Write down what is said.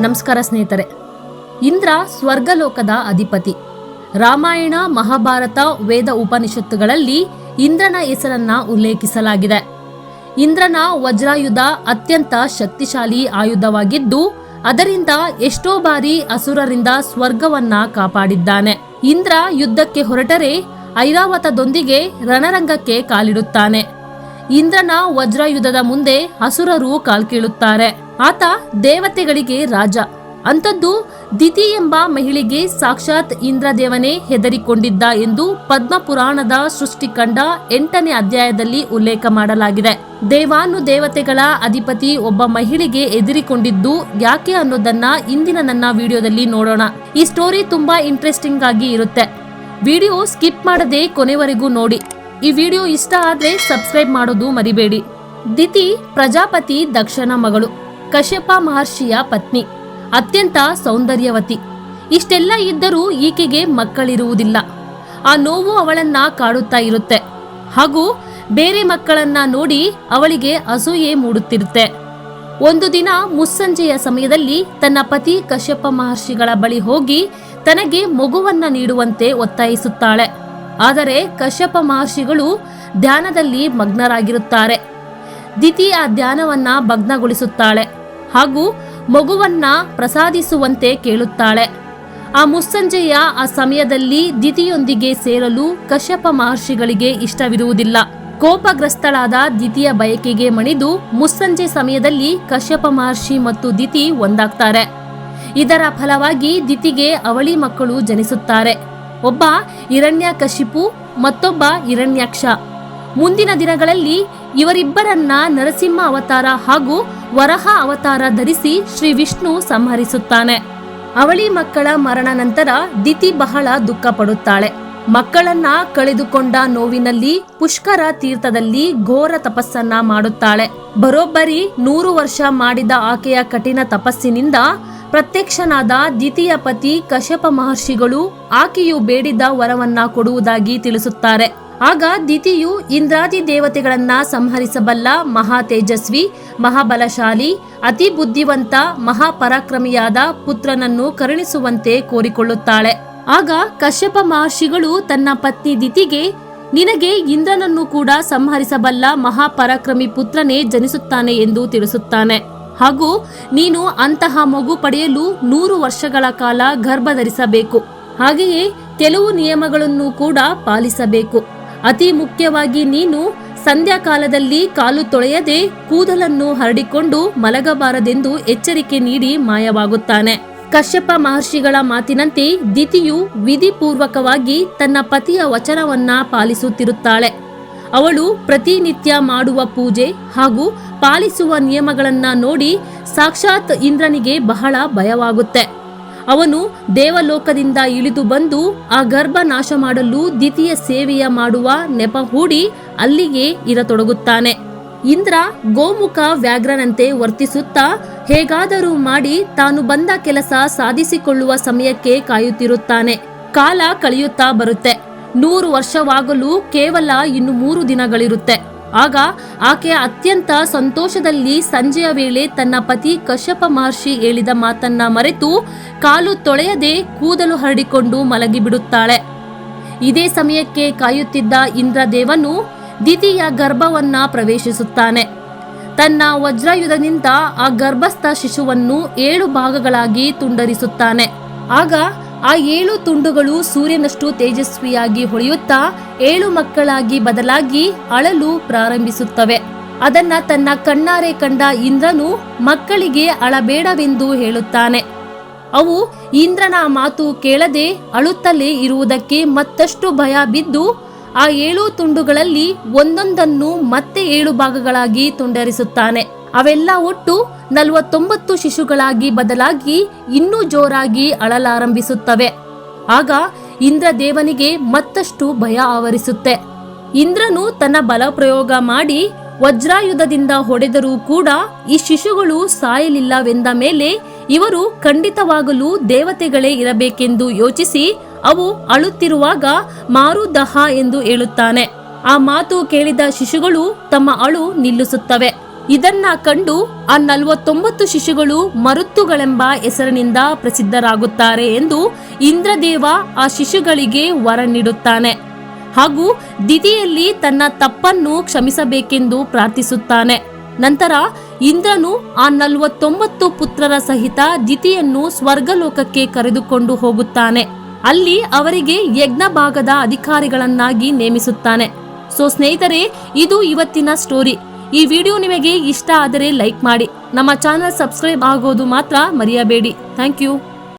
ನಮಸ್ಕಾರ ಸ್ನೇಹಿತರೆ. ಇಂದ್ರ ಸ್ವರ್ಗಲೋಕದ ಅಧಿಪತಿ. ರಾಮಾಯಣ, ಮಹಾಭಾರತ, ವೇದ ಉಪನಿಷತ್ತುಗಳಲ್ಲಿ ಇಂದ್ರನ ಹೆಸರನ್ನ ಉಲ್ಲೇಖಿಸಲಾಗಿದೆ. ಇಂದ್ರನ ವಜ್ರಾಯುಧ ಅತ್ಯಂತ ಶಕ್ತಿಶಾಲಿ ಆಯುಧವಾಗಿದ್ದು, ಅದರಿಂದ ಎಷ್ಟೋ ಬಾರಿ ಅಸುರರಿಂದ ಸ್ವರ್ಗವನ್ನ ಕಾಪಾಡಿದ್ದಾನೆ. ಇಂದ್ರ ಯುದ್ಧಕ್ಕೆ ಹೊರಟರೆ ಐರಾವತದೊಂದಿಗೆ ರಣರಂಗಕ್ಕೆ ಕಾಲಿಡುತ್ತಾನೆ. ಇಂದ್ರನ ವಜ್ರಾಯುಧದ ಮುಂದೆ ಅಸುರರು ಕಾಲ್ಕೀಳುತ್ತಾರೆ ಆತ ದೇವತೆಗಳಿಗೆ ರಾಜ. ಅಂಥದ್ದು ದಿತಿ ಎಂಬ ಮಹಿಳೆಗೆ ಸಾಕ್ಷಾತ್ ಇಂದ್ರದೇವನೇ ಹೆದರಿಕೊಂಡಿದ್ದ ಎಂದು ಪದ್ಮ ಪುರಾಣದ ಸೃಷ್ಟಿ ಕಂಡ ಎಂಟನೇ ಅಧ್ಯಾಯದಲ್ಲಿ ಉಲ್ಲೇಖ ಮಾಡಲಾಗಿದೆ. ದೇವಾನು ದೇವತೆಗಳ ಅಧಿಪತಿ ಒಬ್ಬ ಮಹಿಳೆಗೆ ಎದುರಿಕೊಂಡಿದ್ದು ಯಾಕೆ ಅನ್ನೋದನ್ನ ಇಂದಿನ ನನ್ನ ವಿಡಿಯೋದಲ್ಲಿ ನೋಡೋಣ. ಈ ಸ್ಟೋರಿ ತುಂಬಾ ಇಂಟ್ರೆಸ್ಟಿಂಗ್ ಆಗಿ ಇರುತ್ತೆ. ವಿಡಿಯೋ ಸ್ಕಿಪ್ ಮಾಡದೆ ಕೊನೆವರೆಗೂ ನೋಡಿ. ಈ ವಿಡಿಯೋ ಇಷ್ಟ ಆದ್ರೆ ಸಬ್ಸ್ಕ್ರೈಬ್ ಮಾಡೋದು ಮರಿಬೇಡಿ. ದಿತಿ, ಪ್ರಜಾಪತಿ, ದಕ್ಷನ ಮಗಳು, ಕಶ್ಯಪ ಮಹರ್ಷಿಯ ಪತ್ನಿ, ಅತ್ಯಂತ ಸೌಂದರ್ಯವತಿ. ಇಷ್ಟೆಲ್ಲ ಇದ್ದರೂ ಈಕೆಗೆ ಮಕ್ಕಳಿರುವುದಿಲ್ಲ. ಆ ನೋವು ಅವಳನ್ನ ಕಾಡುತ್ತಾ ಇರುತ್ತೆ. ಹಾಗೂ ಬೇರೆ ಮಕ್ಕಳನ್ನ ನೋಡಿ ಅವಳಿಗೆ ಅಸೂಯೆ ಮೂಡುತ್ತಿರುತ್ತೆ. ಒಂದು ದಿನ ಮುಸ್ಸಂಜೆಯ ಸಮಯದಲ್ಲಿ ತನ್ನ ಪತಿ ಕಶ್ಯಪ ಮಹರ್ಷಿಗಳ ಬಳಿ ಹೋಗಿ ತನಗೆ ಮಗುವನ್ನ ನೀಡುವಂತೆ ಒತ್ತಾಯಿಸುತ್ತಾಳೆ. ಆದರೆ ಕಶ್ಯಪ ಮಹರ್ಷಿಗಳು ಧ್ಯಾನದಲ್ಲಿ ಮಗ್ನರಾಗಿರುತ್ತಾರೆ. ದಿತಿ ಆ ಧ್ಯಾನವನ್ನ ಭಗ್ನಗೊಳಿಸುತ್ತಾಳೆ ಹಾಗೂ ಮಗುವನ್ನ ಪ್ರಸಾದಿಸುವಂತೆ ಕೇಳುತ್ತಾಳೆ. ಆ ಮುಸ್ಸಂಜೆಯ ಆ ಸಮಯದಲ್ಲಿ ದಿತಿಯೊಂದಿಗೆ ಸೇರಲು ಕಶ್ಯಪ ಮಹರ್ಷಿಗಳಿಗೆ ಇಷ್ಟವಿರುವುದಿಲ್ಲ. ಕೋಪಗ್ರಸ್ತಳಾದ ದಿತಿಯ ಬಯಕೆಗೆ ಮಣಿದು ಮುಸ್ಸಂಜೆ ಸಮಯದಲ್ಲಿ ಕಶ್ಯಪ ಮಹರ್ಷಿ ಮತ್ತು ದಿತಿ ಒಂದಾಗ್ತಾರೆ. ಇದರ ಫಲವಾಗಿ ದಿತಿಗೆ ಅವಳಿ ಮಕ್ಕಳು ಜನಿಸುತ್ತಾರೆ. ಒಬ್ಬ ಹಿರಣ್ಯಕಶಿಪು, ಮತ್ತೊಬ್ಬ ಹಿರಣ್ಯಾಕ್ಷ. ಮುಂದಿನ ದಿನಗಳಲ್ಲಿ ಇವರಿಬ್ಬರನ್ನ ನರಸಿಂಹ ಅವತಾರ ಹಾಗೂ ವರಹ ಅವತಾರ ಧರಿಸಿ ಶ್ರೀ ವಿಷ್ಣು ಸಂಹರಿಸುತ್ತಾನೆ. ಅವಳಿ ಮಕ್ಕಳ ಮರಣ ನಂತರ ದಿತಿ ಬಹಳ ದುಃಖ ಪಡುತ್ತಾಳೆ. ಮಕ್ಕಳನ್ನ ಕಳೆದುಕೊಂಡ ನೋವಿನಲ್ಲಿ ಪುಷ್ಕರ ತೀರ್ಥದಲ್ಲಿ ಘೋರ ತಪಸ್ಸನ್ನ ಮಾಡುತ್ತಾಳೆ. ಬರೋಬ್ಬರಿ ನೂರು ವರ್ಷ ಮಾಡಿದ ಆಕೆಯ ಕಠಿಣ ತಪಸ್ಸಿನಿಂದ ಪ್ರತ್ಯಕ್ಷನಾದ ದ್ವಿತೀಯ ಪತಿ ಕಶ್ಯಪ ಮಹರ್ಷಿಗಳು ಆಕೆಯು ಬೇಡಿದ ವರವನ್ನ ಕೊಡುವುದಾಗಿ ತಿಳಿಸುತ್ತಾರೆ. ಆಗ ದಿತಿಯು ಇಂದ್ರಾದಿ ದೇವತೆಗಳನ್ನ ಸಂಹರಿಸಬಲ್ಲ ಮಹಾ ತೇಜಸ್ವಿ, ಮಹಾಬಲಶಾಲಿ, ಅತಿ ಬುದ್ಧಿವಂತ ಮಹಾಪರಾಕ್ರಮಿಯಾದ ಪುತ್ರನನ್ನು ಕರುಣಿಸುವಂತೆ ಕೋರಿಕೊಳ್ಳುತ್ತಾಳೆ. ಆಗ ಕಶ್ಯಪ ಮಹರ್ಷಿಗಳು ತನ್ನ ಪತ್ನಿ ದಿತಿಗೆ, ನಿನಗೆ ಇಂದ್ರನನ್ನು ಕೂಡ ಸಂಹರಿಸಬಲ್ಲ ಮಹಾಪರಾಕ್ರಮಿ ಪುತ್ರನೇ ಜನಿಸುತ್ತಾನೆ ಎಂದು ತಿಳಿಸುತ್ತಾನೆ. ಹಾಗೂ ನೀನು ಅಂತಹ ಮಗು ಪಡೆಯಲು ನೂರು ವರ್ಷಗಳ ಕಾಲ ಗರ್ಭ ಧರಿಸಬೇಕು ಹಾಗೆಯೇ ಕೆಲವು ನಿಯಮಗಳನ್ನು ಕೂಡ ಪಾಲಿಸಬೇಕು. ಅತಿ ಮುಖ್ಯವಾಗಿ ನೀನು ಸಂಧ್ಯಾಕಾಲದಲ್ಲಿ ಕಾಲು ತೊಳೆಯದೆ ಕೂದಲನ್ನು ಹರಡಿಕೊಂಡು ಮಲಗಬಾರದೆಂದು ಎಚ್ಚರಿಕೆ ನೀಡಿ ಮಾಯವಾಗುತ್ತಾನೆ. ಕಶ್ಯಪ ಮಹರ್ಷಿಗಳ ಮಾತಿನಂತೆ ದಿತಿಯು ವಿಧಿಪೂರ್ವಕವಾಗಿ ತನ್ನ ಪತಿಯ ವಚನವನ್ನ ಪಾಲಿಸುತ್ತಿರುತ್ತಾಳೆ. ಅವಳು ಪ್ರತಿನಿತ್ಯ ಮಾಡುವ ಪೂಜೆ ಹಾಗೂ ಪಾಲಿಸುವ ನಿಯಮಗಳನ್ನ ನೋಡಿ ಸಾಕ್ಷಾತ್ ಇಂದ್ರನಿಗೆ ಬಹಳ ಭಯವಾಗುತ್ತೆ. ಅವನು ದೇವಲೋಕದಿಂದ ಇಳಿದು ಬಂದು ಆ ಗರ್ಭ ನಾಶ ಮಾಡಲು ದ್ವಿತೀಯ ಸೇವೆಯ ಮಾಡುವ ನೆಪ ಹೂಡಿ ಅಲ್ಲಿಗೆ ಇರತೊಡಗುತ್ತಾನೆ. ಇಂದ್ರ ಗೋಮುಖ ವ್ಯಾಘ್ರನಂತೆ ವರ್ತಿಸುತ್ತಾ ಹೇಗಾದರೂ ಮಾಡಿ ತಾನು ಬಂದ ಕೆಲಸ ಸಾಧಿಸಿಕೊಳ್ಳುವ ಸಮಯಕ್ಕೆ ಕಾಯುತ್ತಿರುತ್ತಾನೆ. ಕಾಲ ಕಳೆಯುತ್ತಾ ಬರುತ್ತೆ. ನೂರು ವರ್ಷವಾಗಲು ಕೇವಲ ಇನ್ನು ಮೂರು ದಿನಗಳಿರುತ್ತೆ. ಆಗ ಆಕೆ ಅತ್ಯಂತ ಸಂತೋಷದಲ್ಲಿ ಸಂಜೆಯ ವೇಳೆ ತನ್ನ ಪತಿ ಕಶ್ಯಪ ಮಹರ್ಷಿ ಹೇಳಿದ ಮಾತನ್ನ ಮರೆತು ಕಾಲು ತೊಳೆಯದೆ ಕೂದಲು ಹರಡಿಕೊಂಡು ಮಲಗಿಬಿಡುತ್ತಾಳೆ. ಇದೇ ಸಮಯಕ್ಕೆ ಕಾಯುತ್ತಿದ್ದ ಇಂದ್ರದೇವನು ದಿತಿಯ ಗರ್ಭವನ್ನ ಪ್ರವೇಶಿಸುತ್ತಾನೆ. ತನ್ನ ವಜ್ರಾಯುಧದಿಂದ ಆ ಗರ್ಭಸ್ಥ ಶಿಶುವನ್ನು ಏಳು ಭಾಗಗಳಾಗಿ ತುಂಡರಿಸುತ್ತಾನೆ. ಆಗ ಆ ಏಳು ತುಂಡುಗಳು ಸೂರ್ಯನಷ್ಟು ತೇಜಸ್ವಿಯಾಗಿ ಹೊಳೆಯುತ್ತಾ ಏಳು ಮಕ್ಕಳಾಗಿ ಬದಲಾಗಿ ಅಳಲು ಪ್ರಾರಂಭಿಸುತ್ತವೆ. ಅದನ್ನ ತನ್ನ ಕಣ್ಣಾರೆ ಕಂಡ ಇಂದ್ರನು ಮಕ್ಕಳಿಗೆ ಅಳಬೇಡವೆಂದು ಹೇಳುತ್ತಾನೆ. ಅವು ಇಂದ್ರನ ಮಾತು ಕೇಳದೆ ಅಳುತ್ತಲೇ ಇರುವುದಕ್ಕೆ ಮತ್ತಷ್ಟು ಭಯ ಬಿದ್ದು ಆ ಏಳು ತುಂಡುಗಳಲ್ಲಿ ಒಂದೊಂದನ್ನು ಮತ್ತೆ ಏಳು ಭಾಗಗಳಾಗಿ ತುಂಡರಿಸುತ್ತಾನೆ. ಅವೆಲ್ಲ ಒಟ್ಟು ನಲವತ್ತೊಂಬತ್ತು ಶಿಶುಗಳಾಗಿ ಬದಲಾಗಿ ಇನ್ನೂ ಜೋರಾಗಿ ಅಳಲಾರಂಭಿಸುತ್ತವೆ. ಆಗ ಇಂದ್ರದೇವನಿಗೆ ಮತ್ತಷ್ಟು ಭಯ ಆವರಿಸುತ್ತೆ. ಇಂದ್ರನು ತನ್ನ ಬಲ ಪ್ರಯೋಗ ಮಾಡಿ ವಜ್ರಾಯುಧದಿಂದ ಹೊಡೆದರೂ ಕೂಡ ಈ ಶಿಶುಗಳು ಸಾಯಲಿಲ್ಲವೆಂದ ಮೇಲೆ ಇವರು ಖಂಡಿತವಾಗಲೂ ದೇವತೆಗಳೇ ಇರಬೇಕೆಂದು ಯೋಚಿಸಿ ಅವು ಅಳುತ್ತಿರುವಾಗ ಮಾರುದಹ ಎಂದು ಹೇಳುತ್ತಾನೆ. ಆ ಮಾತು ಕೇಳಿದ ಶಿಶುಗಳು ತಮ್ಮ ಅಳು ನಿಲ್ಲಿಸುತ್ತವೆ. ಇದನ್ನ ಕಂಡು ಆ ನಲವತ್ತೊಂಬತ್ತು ಶಿಶುಗಳು ಮರುತ್ತುಗಳೆಂಬ ಹೆಸರಿನಿಂದ ಪ್ರಸಿದ್ಧರಾಗುತ್ತಾರೆ ಎಂದು ಇಂದ್ರದೇವ ಆ ಶಿಶುಗಳಿಗೆ ವರ ನೀಡುತ್ತಾನೆ. ಹಾಗೂ ದಿದಿಯಲ್ಲಿ ತನ್ನ ತಪ್ಪನ್ನು ಕ್ಷಮಿಸಬೇಕೆಂದು ಪ್ರಾರ್ಥಿಸುತ್ತಾನೆ. ನಂತರ ಇಂದ್ರನು ಆ ನಲವತ್ತೊಂಬತ್ತು ಪುತ್ರರ ಸಹಿತ ದಿತಿಯನ್ನು ಸ್ವರ್ಗಲೋಕಕ್ಕೆ ಕರೆದುಕೊಂಡು ಹೋಗುತ್ತಾನೆ. ಅಲ್ಲಿ ಅವರಿಗೆ ಯಜ್ಞ ಭಾಗದ ಅಧಿಕಾರಿಗಳನ್ನಾಗಿ ನೇಮಿಸುತ್ತಾನೆ. ಸೊ ಸ್ನೇಹಿತರೆ, ಇದು ಇವತ್ತಿನ ಸ್ಟೋರಿ ಈ ವಿಡಿಯೋ ನಿಮಗೆ ಇಷ್ಟ ಆದರೆ ಲೈಕ್ ಮಾಡಿ. ನಮ್ಮ ಚಾನಲ್ ಸಬ್ಸ್ಕ್ರೈಬ್ ಆಗೋದು ಮಾತ್ರ ಮರೆಯಬೇಡಿ. Thank you.